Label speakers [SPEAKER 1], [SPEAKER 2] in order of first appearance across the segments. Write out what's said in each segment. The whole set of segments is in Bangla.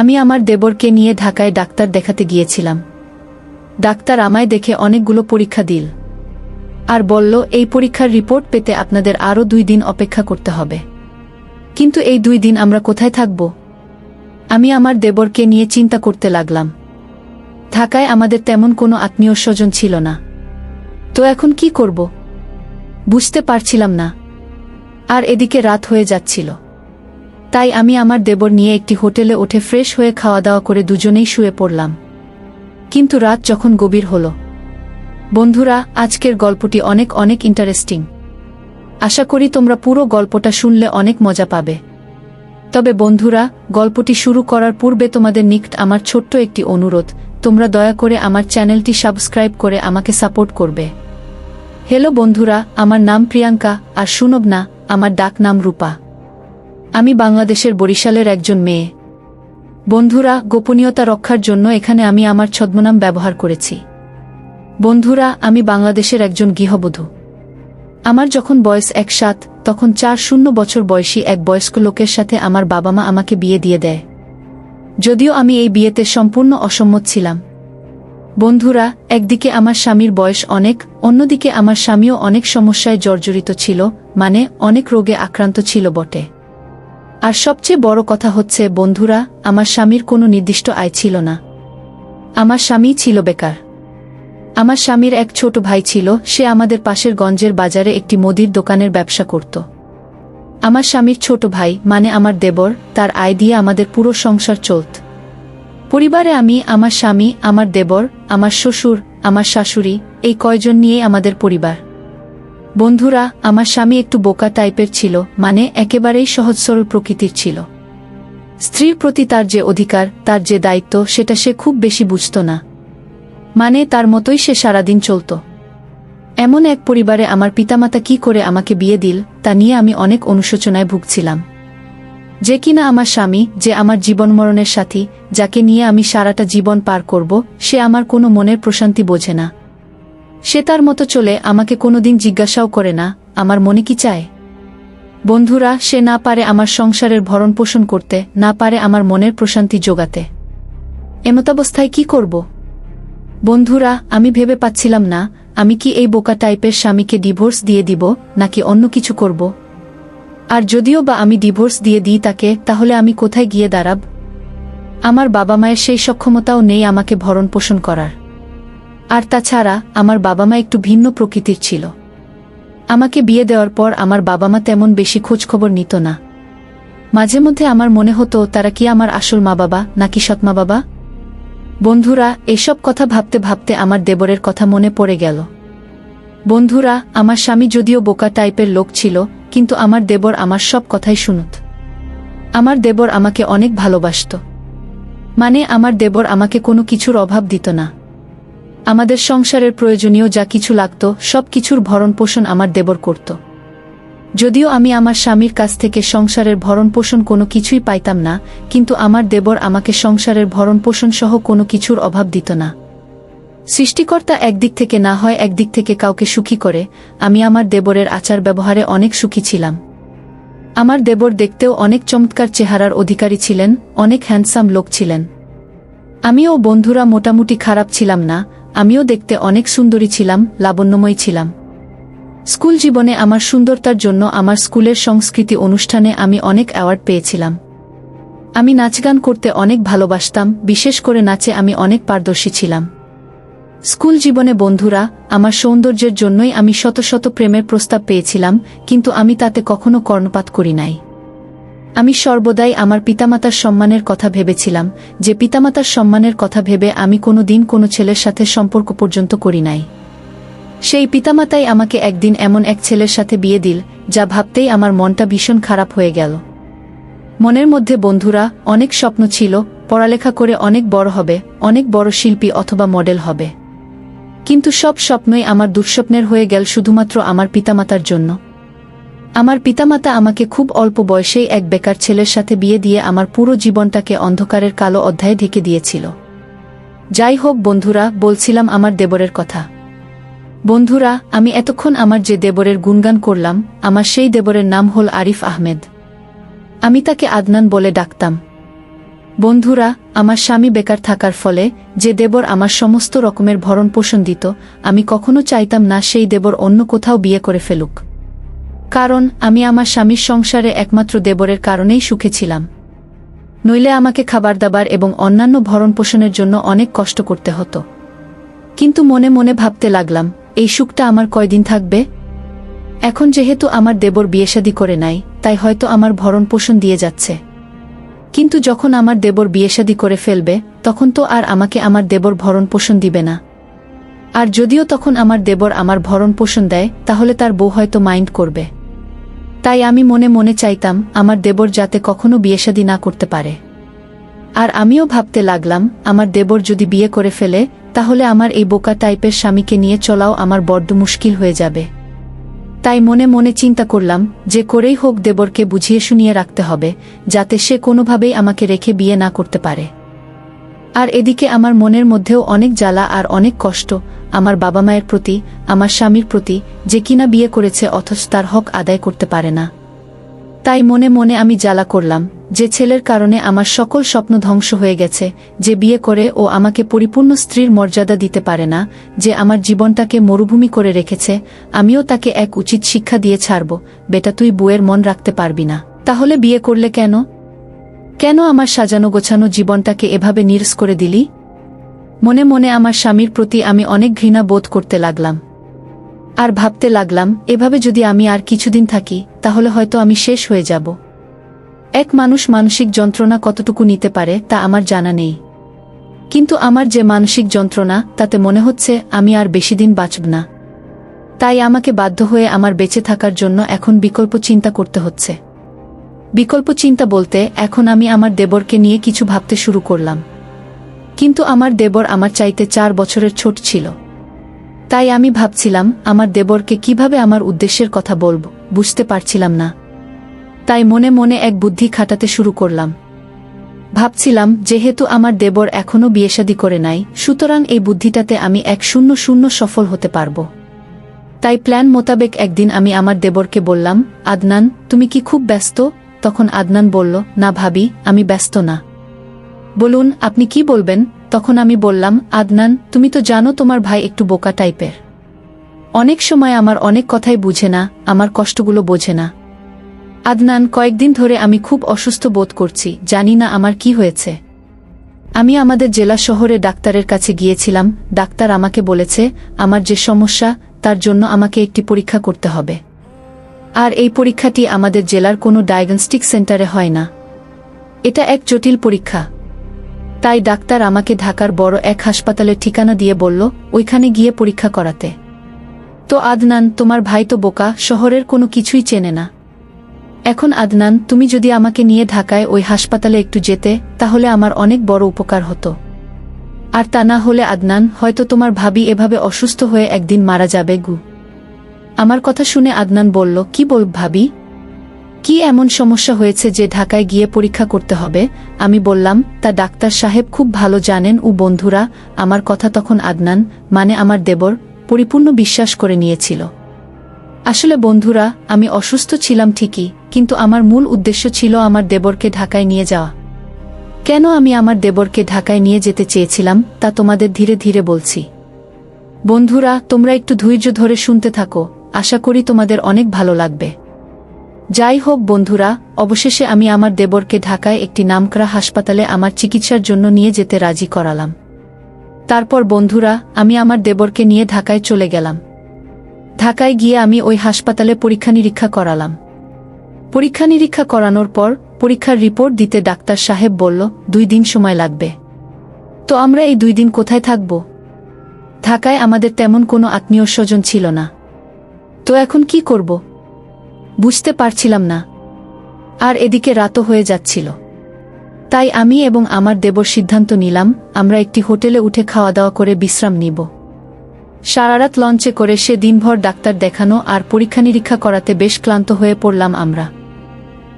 [SPEAKER 1] আমি আমার দেবরকে নিয়ে ঢাকায় ডাক্তার দেখাতে গিয়েছিলাম। ডাক্তার আমায় দেখে অনেকগুলো পরীক্ষা দিল। আর বলল, এই পরীক্ষার রিপোর্ট পেতে আপনাদের আরও দুই দিন অপেক্ষা করতে হবে। কিন্তু এই দুই দিন আমরা কোথায় থাকব? আমি আমার দেবরকে নিয়ে চিন্তা করতে লাগলাম। ঢাকায় আমাদের তেমন কোনো আত্মীয় স্বজন ছিল না। তো এখন কি করব? বুঝতে পারছিলাম না। আর এদিকে রাত হয়ে যাচ্ছিল। তাই আমি আমার দেবর নিয়ে একটি হোটেলে ওঠে ফ্রেশ হয়ে খাওয়া দাওয়া করে দুজনেই শুয়ে পড়লাম। কিন্তু রাত যখন গভীর হল। বন্ধুরা, আজকের গল্পটি অনেক অনেক ইন্টারেস্টিং আশা করি তোমরা পুরো গল্পটা শুনলে অনেক মজা পাবে। তবে বন্ধুরা, গল্পটি শুরু করার পূর্বে তোমাদের নিকট আমার ছোট্ট একটি অনুরোধ। তোমরা দয়া করে আমার চ্যানেলটি সাবস্ক্রাইব করে আমাকে সাপোর্ট করবে। হ্যালো বন্ধুরা, আমার নাম প্রিয়াঙ্কা আর শুনব না আমার ডাক নাম রূপা। আমি বাংলাদেশের বরিশালের একজন মেয়ে। বন্ধুরা, গোপনীয়তা রক্ষার জন্য এখানে আমি আমার ছদ্মনাম ব্যবহার করেছি। বন্ধুরা, আমি বাংলাদেশের একজন গৃহবধূ। আমার যখন বয়স এক সাত তখন চার শূন্য বছর বয়সী এক বয়স্ক লোকের সাথে আমার বাবা মা আমাকে বিয়ে দিয়ে দেয়। যদিও আমি এই বিয়েতে সম্পূর্ণ অসম্মত ছিলাম। বন্ধুরা, একদিকে আমার স্বামীর বয়স অনেক, অন্যদিকে আমার স্বামীও অনেক সমস্যায় জর্জরিত ছিল মানে অনেক রোগে আক্রান্ত ছিল বটে। আর সবচেয়ে বড় কথা হচ্ছে, বন্ধুরা, আমার স্বামীর কোনো নির্দিষ্ট আয় ছিল না। আমার স্বামী ছিল বেকার। আমার স্বামীর এক ছোট ভাই ছিল, সে আমাদের পাশের গঞ্জের বাজারে একটি মুদির দোকানের ব্যবসা করত। আমার স্বামীর ছোট ভাই মানে আমার দেবর, তার আয় দিয়ে আমাদের পুরো সংসার চলত। পরিবারে আমি, আমার স্বামী, আমার দেবর, আমার শ্বশুর, আমার শাশুড়ি, এই কয়জন নিয়েই আমাদের পরিবার। বন্ধুরা, আমার স্বামী একটু বোকা টাইপের ছিল মানে একেবারেই সহজ সরল প্রকৃতির ছিল। স্ত্রীর প্রতি তার যে অধিকার, তার যে দায়িত্ব, সেটা সে খুব বেশি বুঝত না। মানে তার মতোই সে সারাদিন চলত। এমন এক পরিবারে আমার পিতামাতা কি করে আমাকে বিয়ে দিল, তা নিয়ে আমি অনেক অনুশোচনায় ভুগছিলাম। যে কিনা আমার স্বামী, যে আমার জীবন মরণের সাথী, যাকে নিয়ে আমি সারাটা জীবন পার করব, সে আমার কোনো মনের প্রশান্তি বোঝে না। সে তার মতো চলে আমাকে কোনোদিন জিজ্ঞাসাও করে না, আমার মনে কি চায়? বন্ধুরা, সে না পারে আমার সংসারের ভরণ পোষণ করতে, না পারে আমার মনের প্রশান্তি যোগাতে এমতাবস্থায় কি করব? বন্ধুরা, আমি ভেবে পাচ্ছিলাম না, আমি কি এই বোকা টাইপের স্বামীকে ডিভোর্স দিয়ে দিব, নাকি অন্য কিছু করব? আর যদিও বা আমি ডিভোর্স দিয়ে দিই তাকে, তাহলে আমি কোথায় গিয়ে দাঁড়াব? আমার বাবা মায়ের সেই সক্ষমতাও নেই আমাকে ভরণ পোষণ করার। আর তাছাড়া আমার বাবা মা একটু ভিন্ন প্রকৃতির ছিল। আমাকে বিয়ে দেওয়ার পর আমার বাবা মা তেমন বেশি খোঁজখবর নিত না। মাঝে মধ্যে আমার মনে হতো, তারা কি আমার আসল মা বাবা নাকি সৎমা বাবা বন্ধুরা, এসব কথা ভাবতে ভাবতে আমার দেবরের কথা মনে পড়ে গেল। বন্ধুরা, আমার স্বামী যদিও বোকা টাইপের লোক ছিল, কিন্তু আমার দেবর আমার সব কথাই শুনুত। আমার দেবর আমাকে অনেক ভালোবাসত। মানে আমার দেবর আমাকে কোনো কিছুর অভাব দিত না। আমাদের সংসারের প্রয়োজনীয় যা কিছু লাগত, সব কিছুর ভরণ পোষণ আমার দেবর করত। যদিও আমি আমার স্বামীর কাছ থেকে সংসারের ভরণ পোষণ কোনো কিছুই পাইতাম না, কিন্তু আমার দেবর আমাকে সংসারের ভরণ পোষণ সহ কোনো কিছুর অভাব দিত না। সৃষ্টিকর্তা একদিক থেকে না হয় একদিক থেকে কাউকে সুখী করে, আমি আমার দেবরের আচার ব্যবহারে অনেক সুখী ছিলাম। আমার দেবর দেখতেও অনেক চমৎকার চেহারার অধিকারী ছিলেন, অনেক হ্যান্ডসাম লোক ছিলেন। আমিও বন্ধুরা মোটামুটি খারাপ ছিলাম না আমিও দেখতে অনেক সুন্দরী ছিলাম, লাবণ্যময় ছিলাম। স্কুল জীবনে আমার সুন্দরতার জন্য আমার স্কুলের সংস্কৃতি অনুষ্ঠানে আমি অনেক অ্যাওয়ার্ড পেয়েছিলাম। আমি নাচ গান করতে অনেক ভালোবাসতাম, বিশেষ করে নাচে আমি অনেক পারদর্শী ছিলাম। স্কুল জীবনে বন্ধুরা, আমার সৌন্দর্যের জন্যই আমি শত শত প্রেমের প্রস্তাব পেয়েছিলাম, কিন্তু আমি তাতে কখনো কর্ণপাত করি নাই। আমি সর্বদাই আমার পিতামাতার সম্মানের কথা ভেবেছিলাম, যে পিতামাতার সম্মানের কথা ভেবে আমি কোনো দিন কোনো ছেলের সাথে সম্পর্ক পর্যন্ত করি নাই। সেই পিতামাতাই আমাকে একদিন এমন এক ছেলের সাথে বিয়ে দিল, যা ভাবতেই আমার মনটা ভীষণ খারাপ হয়ে গেল। মনের মধ্যে, বন্ধুরা, অনেক স্বপ্ন ছিল, পড়ালেখা করে অনেক বড় হবে, অনেক বড় শিল্পী অথবা মডেল হবে। কিন্তু সব স্বপ্নই আমার দুঃস্বপ্নের হয়ে গেল শুধুমাত্র আমার পিতামাতার জন্য। আমার পিতামাতা আমাকে খুব অল্প বয়সেই এক বেকার ছেলের সাথে বিয়ে দিয়ে আমার পুরো জীবনটাকে অন্ধকারের কালো অধ্যায়ে ঢেকে দিয়েছিল। যাই হোক বন্ধুরা, বলছিলাম আমার দেবরের কথা। বন্ধুরা, আমি এতক্ষণ আমার যে দেবরের গুণগান করলাম, আমার সেই দেবরের নাম হল আরিফ আহমেদ। আমি তাকে আদনান বলে ডাকতাম। বন্ধুরা, আমার স্বামী বেকার থাকার ফলে যে দেবর আমার সমস্ত রকমের ভরণ পোষণ দিত, আমি কখনো চাইতাম না সেই দেবর অন্য কোথাও বিয়ে করে ফেলুক। কারণ আমি আমার স্বামীর সংসারে একমাত্র দেবরের কারণেই সুখে ছিলাম। নইলে আমাকে খাবার দাবার এবং অন্যান্য ভরণ পোষণের জন্য অনেক কষ্ট করতে হতো। কিন্তু মনে মনে ভাবতে লাগলাম, এই সুখটা আমার কয়দিন থাকবে? এখন যেহেতু আমার দেবর বিয়েশাদি করে নাই, তাই হয়তো আমার ভরণ পোষণ দিয়ে যাচ্ছে। কিন্তু যখন আমার দেবর বিয়েশাদি করে ফেলবে, তখন তো আর আমাকে আমার দেবর ভরণ পোষণ দিবে না। আর যদিও তখন আমার দেবর আমার ভরণ পোষণ দেয়, তাহলে তার বউ হয়তো মাইন্ড করবে। তাই আমি মনে মনে চাইতাম, আমার দেবর যাতে কখনো বিয়েশাদি না করতে পারে। আর আমিও ভাবতে লাগলাম, আমার দেবর যদি বিয়ে করে ফেলে, তাহলে আমার এই বোকা টাইপের স্বামীকে নিয়ে চলাও আমার বড্ড মুশকিল হয়ে যাবে। তাই মনে মনে চিন্তা করলাম, যে করেই হোক দেবরকে বুঝিয়ে শুনিয়ে রাখতে হবে, যাতে সে কোনোভাবেই আমাকে রেখে বিয়ে না করতে পারে। আর এদিকে আমার মনের মধ্যেও অনেক জ্বালা আর অনেক কষ্ট, আমার বাবা মায়ের প্রতি, আমার স্বামীর প্রতি, যে কিনা বিয়ে করেছে অথচ তার হক আদায় করতে পারে না। তাই মনে মনে আমি জ্বালা করলাম, যে ছেলের কারণে আমার সকল স্বপ্ন ধ্বংস হয়ে গেছে, যে বিয়ে করে ও আমাকে পরিপূর্ণ স্ত্রীর মর্যাদা দিতে পারে না, যে আমার জীবনটাকে মরুভূমি করে রেখেছে, আমিও তাকে এক উচিত শিক্ষা দিয়ে ছাড়ব, বেটা তুই বুয়ের মন রাখতে পারবি না। তাহলে বিয়ে করলে কেন? কেন আমার সাজানো গোছানো জীবনটাকে এভাবে নিরস করে দিলি? মনে মনে আমার স্বামীর প্রতি আমি অনেক ঘৃণা বোধ করতে লাগলাম। আর ভাবতে লাগলাম, এভাবে যদি আমি আর কিছুদিন থাকি, তাহলে হয়তো আমি শেষ হয়ে যাব। এক মানুষ মানসিক যন্ত্রণা কতটুকু নিতে পারে, তা আমার জানা নেই। কিন্তু আমার যে মানসিক যন্ত্রণা, তাতে মনে হচ্ছে, আমি আর বেশি দিন বাঁচব না। তাই আমাকে বাধ্য হয়ে আমার বেঁচে থাকার জন্য এখন বিকল্প চিন্তা করতে হচ্ছে। বিকল্প চিন্তা বলতে, এখন আমি আমার দেবরকে নিয়ে কিছু ভাবতে শুরু করলাম। কিন্তু আমার দেবর আমার চাইতে চার বছরের ছোট ছিল। তাই আমি ভাবছিলাম, আমার দেবরকে কীভাবে আমার উদ্দেশ্যের কথা বলব, বুঝতে পারছিলাম না। তাই মনে মনে এক বুদ্ধি খাটাতে শুরু করলাম। ভাবছিলাম, যেহেতু আমার দেবর এখনও বিয়েশাদি করে নাই, সুতরাং এই বুদ্ধিটাতে আমি এক শূন্য শূন্য সফল হতে পারব। তাই প্ল্যান মোতাবেক একদিন আমি আমার দেবরকে বললাম, আদনান, তুমি কি খুব ব্যস্ত? তখন আদনান বলল, না ভাবি, আমি ব্যস্ত না। বলুন, আপনি কি বলবেন? তখন আমি বললাম, আদনান, তুমি তো জানো তোমার ভাই একটু বোকা টাইপের। অনেক সময় আমার অনেক কথাই বুঝে না, আমার কষ্টগুলো বোঝে না। আদনান, কয়েকদিন ধরে আমি খুব অসুস্থ বোধ করছি, জানি না আমার কি হয়েছে। আমি আমাদের জেলা শহরে ডাক্তারের কাছে গিয়েছিলাম, ডাক্তার আমাকে বলেছে, আমার যে সমস্যা, তার জন্য আমাকে একটি পরীক্ষা করতে হবে। আর এই পরীক্ষাটি আমাদের জেলার কোনো ডায়াগনস্টিক সেন্টারে হয় না। এটা এক জটিল পরীক্ষা। তাই ডাক্তার আমাকে ঢাকার বড় এক হাসপাতালের ঠিকানা দিয়ে বলল, ওইখানে গিয়ে পরীক্ষা করাতে। তো আদনান, তোমার ভাই তো বোকা, শহরের কোনো কিছুই চেনে না। এখন আদনান, তুমি যদি আমাকে নিয়ে ঢাকায় ওই হাসপাতালে একটু যেতে, তাহলে আমার অনেক বড় উপকার হতো। আর তা না হলে আদনান, হয়তো তোমার ভাবি এভাবে অসুস্থ হয়ে একদিন মারা যাবে গু। আমার কথা শুনে আদনান বলল, কি বল ভাবি? কি এমন সমস্যা হয়েছে যে ঢাকায় গিয়ে পরীক্ষা করতে হবে? আমি বললাম, তা ডাক্তার সাহেব খুব ভালো জানেন, ও বন্ধুরা, আমার কথা তখন আদনান মানে আমার দেবর, পরিপূর্ণ বিশ্বাস করে নিয়েছিল। আসলে বন্ধুরা, আমি অসুস্থ ছিলাম ঠিকই, কিন্তু আমার মূল উদ্দেশ্য ছিল আমার দেবরকে ঢাকায় নিয়ে যাওয়া। কেন আমি আমার দেবরকে ঢাকায় নিয়ে যেতে চেয়েছিলাম, তা তোমাদের ধীরে ধীরে বলছি। বন্ধুরা, তোমরা একটু ধৈর্য ধরে শুনতে থাকো আশা করি তোমাদের অনেক ভালো লাগবে। যাই হোক বন্ধুরা, অবশেষে আমি আমার দেবরকে ঢাকায় একটি নামকরা হাসপাতালে আমার চিকিৎসার জন্য নিয়ে যেতে রাজি করালাম। তারপর বন্ধুরা, আমি আমার দেবরকে নিয়ে ঢাকায় চলে গেলাম। ঢাকায় গিয়ে আমি ওই হাসপাতালে পরীক্ষা নিরীক্ষা করালাম। পরীক্ষা নিরীক্ষা করানোর পর পরীক্ষার রিপোর্ট দিতে ডাক্তার সাহেব বলল, দুই দিন সময় লাগবে। তো আমরা এই দুই দিন কোথায় থাকব? ঢাকায় আমাদের তেমন কোনো আত্মীয় স্বজন ছিল না। তো এখন কি করব? বুঝতে পারছিলাম না। আর এদিকে রাতও হয়ে যাচ্ছিল। তাই আমি এবং আমার দেবর সিদ্ধান্ত নিলাম, আমরা একটি হোটেলে উঠে খাওয়া দাওয়া করে বিশ্রাম নিব। সারারাত লঞ্চে করে সে দিনভর ডাক্তার দেখানো আর পরীক্ষা নিরীক্ষা করাতে বেশ ক্লান্ত হয়ে পড়লাম আমরা।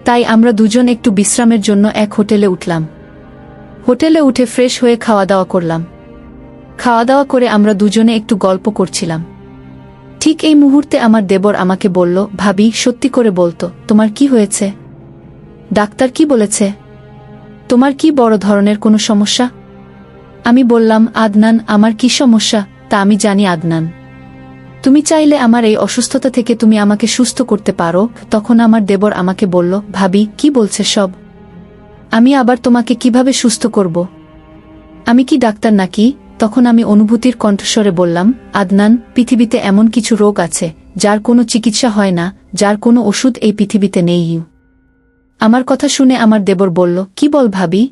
[SPEAKER 1] তাই আমরা দুজন একটু বিশ্রামের জন্য এক হোটেলে উঠলাম। হোটেলে উঠে ফ্রেশ হয়ে খাওয়া দাওয়া করলাম। খাওয়া দাওয়া করে আমরা দুজনে একটু গল্প করছিলাম। ঠিক এই মুহূর্তে আমার দেবর আমাকে বলল, ভাবি, সত্যি করে বলতো, তোমার কি হয়েছে? ডাক্তার কি বলেছে? তোমার কি বড় ধরনের কোনো সমস্যা? আমি বললাম, আদনান, আমার কি সমস্যা, তা আমি জানি, আদনান। তুমি চাইলে আমার এই অসুস্থতা থেকে তুমি আমাকে সুস্থ করতে পারো। তখন আমার দেবর আমাকে বলল, ভাবি, কি বলছে সব? আমি আবার তোমাকে কীভাবে সুস্থ করব? আমি কি ডাক্তার নাকি? তখন আমি অনুভূতির কণ্ঠস্বরে বললাম, আদনান, পৃথিবীতে এমন কিছু রোগ আছে, যার কোনো চিকিৎসা হয় না, যার কোনো ওষুধ এই পৃথিবীতে নেই। আমার কথা শুনে আমার দেবর বলল, কি বল ভাবি?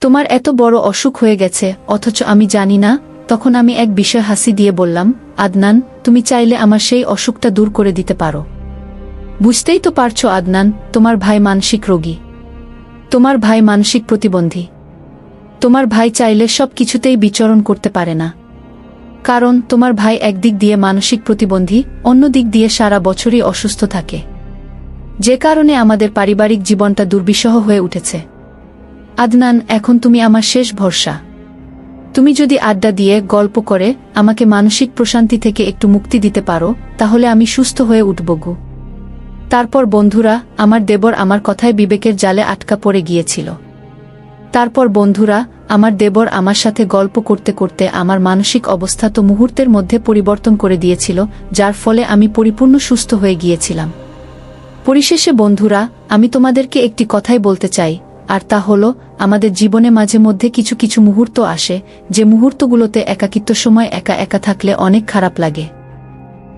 [SPEAKER 1] তোমার এত বড় অসুখ হয়ে গেছে, অথচ আমি জানি না। তখন আমি এক বিষয় হাসি দিয়ে বললাম, আদনান, তুমি চাইলে আমার সেই অসুখটা দূর করে দিতে পারো। বুঝতেই তো পারছ, আদনান, তোমার ভাই মানসিক রোগী। তোমার ভাই মানসিক প্রতিবন্ধী। তোমার ভাই চাইলে সব কিছুতেই বিচরণ করতে পারে না। কারণ তোমার ভাই একদিক দিয়ে মানসিক প্রতিবন্ধী, অন্য দিক দিয়ে সারা বছরই অসুস্থ থাকে। যে কারণে আমাদের পারিবারিক জীবনটা দুর্বিষহ হয়ে উঠেছে। আদনান, এখন তুমি আমার শেষ ভরসা। তুমি যদি আড্ডা দিয়ে গল্প করে আমাকে মানসিক প্রশান্তি থেকে একটু মুক্তি দিতে পারো, তাহলে আমি সুস্থ হয়ে উঠব গু। তারপর বন্ধুরা, আমার দেবর আমার কথায় বিবেকের জালে আটকা পড়ে গিয়েছিল। তারপর বন্ধুরা, আমার দেবর আমার সাথে গল্প করতে করতে আমার মানসিক অবস্থা তো মুহূর্তের মধ্যে পরিবর্তন করে দিয়েছিল, যার ফলে আমি পরিপূর্ণ সুস্থ হয়ে গিয়েছিলাম। পরিশেষে বন্ধুরা, আমি তোমাদেরকে একটি কথাই বলতে চাই, আর তা হল, আমাদের জীবনে মাঝে মধ্যে কিছু কিছু মুহূর্ত আসে, যে মুহূর্তগুলোতে একাকিত্ব সময় একা একা থাকলে অনেক খারাপ লাগে।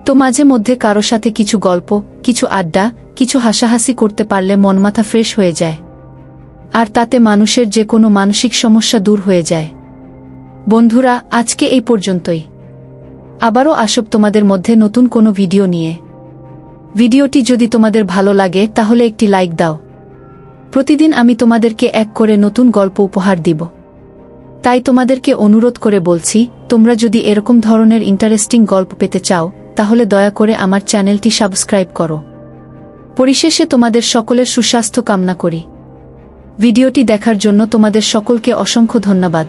[SPEAKER 1] তো মাঝে মধ্যে কারও সাথে কিছু গল্প, কিছু আড্ডা, কিছু হাসাহাসি করতে পারলে মন মাথা ফ্রেশ হয়ে যায়। আর তাতে মানুষের যে কোনো মানসিক সমস্যা দূর হয়ে যায়। বন্ধুরা, আজকে এই পর্যন্তই। আবারও আসব তোমাদের মধ্যে নতুন কোনো ভিডিও নিয়ে। ভিডিওটি যদি তোমাদের ভালো লাগে, তাহলে একটি লাইক দাও। প্রতিদিন আমি তোমাদেরকে এক করে নতুন গল্প উপহার দিব। তাই তোমাদেরকে অনুরোধ করে বলছি, তোমরা যদি এরকম ধরনের ইন্টারেস্টিং গল্প পেতে চাও, তাহলে দয়া করে আমার চ্যানেলটি সাবস্ক্রাইব করো। পরিশেষে তোমাদের সকলের সুস্বাস্থ্য কামনা করি। ভিডিওটি দেখার জন্য তোমাদের সকলকে অসংখ্য ধন্যবাদ।